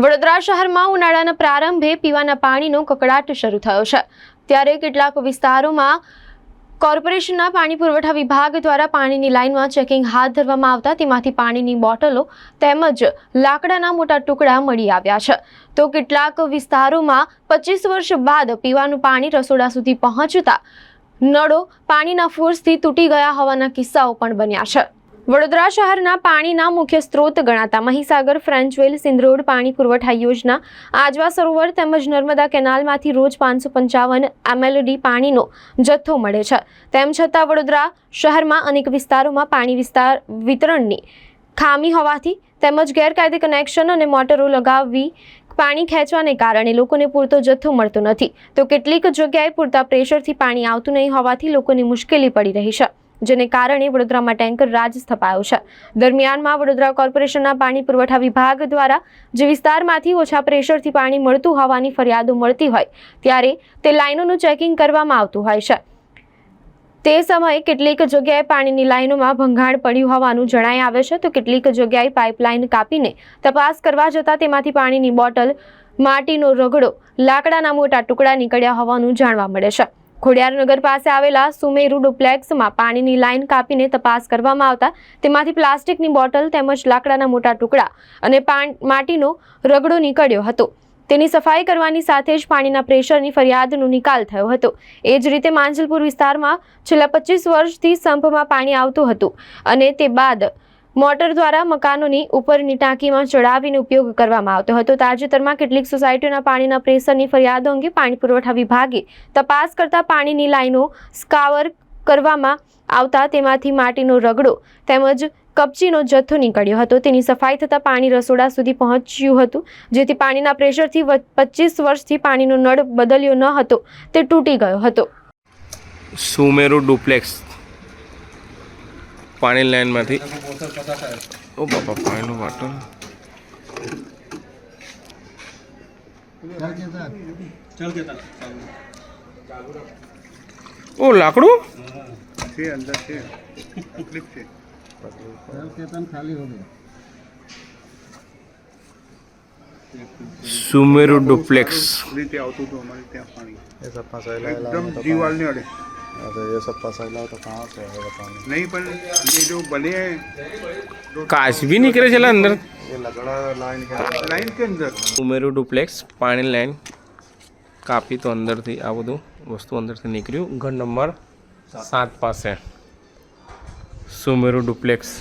વડોદરા શહેરમાં ઉનાળાના પ્રારંભે પીવાના પાણીનો કકડાટ શરૂ થયો છે. ત્યારે કેટલાક વિસ્તારોમાં કોર્પોરેશનના પાણી પુરવઠા વિભાગ દ્વારા પાણીની લાઇનમાં ચેકિંગ હાથ ધરવામાં આવતા તેમાંથી પાણીની બોટલો તેમજ લાકડાના મોટા ટુકડા મળી આવ્યા છે. તો કેટલાક વિસ્તારોમાં પચીસ વર્ષ બાદ પીવાનું પાણી રસોડા સુધી પહોંચતા નળો પાણીના ફોર્સથી તૂટી ગયા હોવાના કિસ્સાઓ પણ બન્યા છે. વડોદરા શહેરના પાણીના મુખ્ય સ્ત્રોત ગણાતા મહીસાગર ફ્રેન્ચવેલ સિંધરોડ પાણી પુરવઠા યોજના, આજવા સરોવર તેમજ નર્મદા કેનાલમાંથી રોજ પાંચસો પંચાવન એમએલડી પાણીનો જથ્થો મળે છે. તેમ છતાં વડોદરા શહેરમાં અનેક વિસ્તારોમાં પાણી વિસ્તાર વિતરણની ખામી હોવાથી તેમજ ગેરકાયદે કનેક્શન અને મોટરો લગાવવી પાણી ખેંચવાને કારણે લોકોને પૂરતો જથ્થો મળતો નથી. તો કેટલીક જગ્યાએ પૂરતા પ્રેશરથી પાણી આવતું નહીં હોવાથી લોકોને મુશ્કેલી પડી રહી છે. જેને કારણે વડોદરામાં ટેન્કર રાજ સ્થપાયો છે. દરમિયાનમાં વડોદરા કોર્પોરેશનના પાણી પુરવઠા વિભાગ દ્વારા જે વિસ્તારમાંથી ઓછા પ્રેશરથી પાણી મળતું હોવાની ફરિયાદો મળતી હોય, ત્યારે તે લાઇનોનું ચેકિંગ કરવામાં આવતું હોય છે. તે સમયે કેટલીક જગ્યાએ પાણીની લાઇનોમાં ભંગાણ પડ્યું હોવાનું જણાઈ આવે છે, તો કેટલીક જગ્યાએ પાઇપલાઇન કાપીને તપાસ કરવા જતાં તેમાંથી પાણીની બોટલ, માટીનો રગડો, લાકડાના મોટા ટુકડા નીકળ્યા હોવાનું જાણવા મળે છે. ખોડિયારનગર પાસે આવેલા સુમેરુ ડુપ્લેક્સમાં પાણીની લાઇન કાપીને તપાસ કરવામાં આવતા તેમાંથી પ્લાસ્ટિકની બોટલ તેમજ લાકડાના મોટા ટુકડા અને માટીનો રગડો નીકળ્યો હતો. તેની સફાઈ કરવાની સાથે જ પાણીના પ્રેશરની ફરિયાદનો નિકાલ થયો હતો. એ જ રીતે માંજલપુર વિસ્તારમાં છેલ્લા પચીસ વર્ષથી સંપમાં પાણી આવતું હતું અને તે બાદ મોટર દ્વારા મકાનોની ઉપરની ટાંકીમાં ચડાવીને ઉપયોગ કરવામાં આવતો હતો. તાજેતરમાં કેટલીક સોસાયટીઓના પાણીના પ્રેશરની ફરિયાદો અંગે પાણી પુરવઠા વિભાગે તપાસ કરતા પાણીની લાઈનો સ્કાવર કરવામાં આવતા તેમાંથી માટીનો રગડો તેમજ કપચીનો જથ્થો નીકળ્યો હતો. તેની સફાઈ થતાં પાણી રસોડા સુધી પહોંચ્યું હતું, જેથી પાણીના પ્રેશરથી પચીસ વર્ષથી પાણીનો નળ બદલ્યો ન હતો, તે તૂટી ગયો હતો. સુમેરુ ડુપ્લેક્સ પાણી લાઈનમાંથી. ઓ બાપા પાણીનું વાટણ. ઓ લાકડું? છે અંદર છે ખાલી હો સુમેરુ ડુપ્લેક્સ. રીતે આવતું હતું અમારે ત્યાં પાણી એકદમ દીવાલની અડે. अरे ये सब फंसाइला तो कहाँ से आएगा पानी નહીં પણ ये जो बने हैं કાચ બી નીકળે છે લા અંદર ये लगड़ा लाइन के लाइन के अंदर સુમેરુ ડુપ્લેક્સ પાણી લાઈન કાપી તો અંદરથી આ બધું વસ્તુ અંદરથી નીકળ્યું ઘર નંબર સાત પાસે સુમેરુ ડુપ્લેક્સ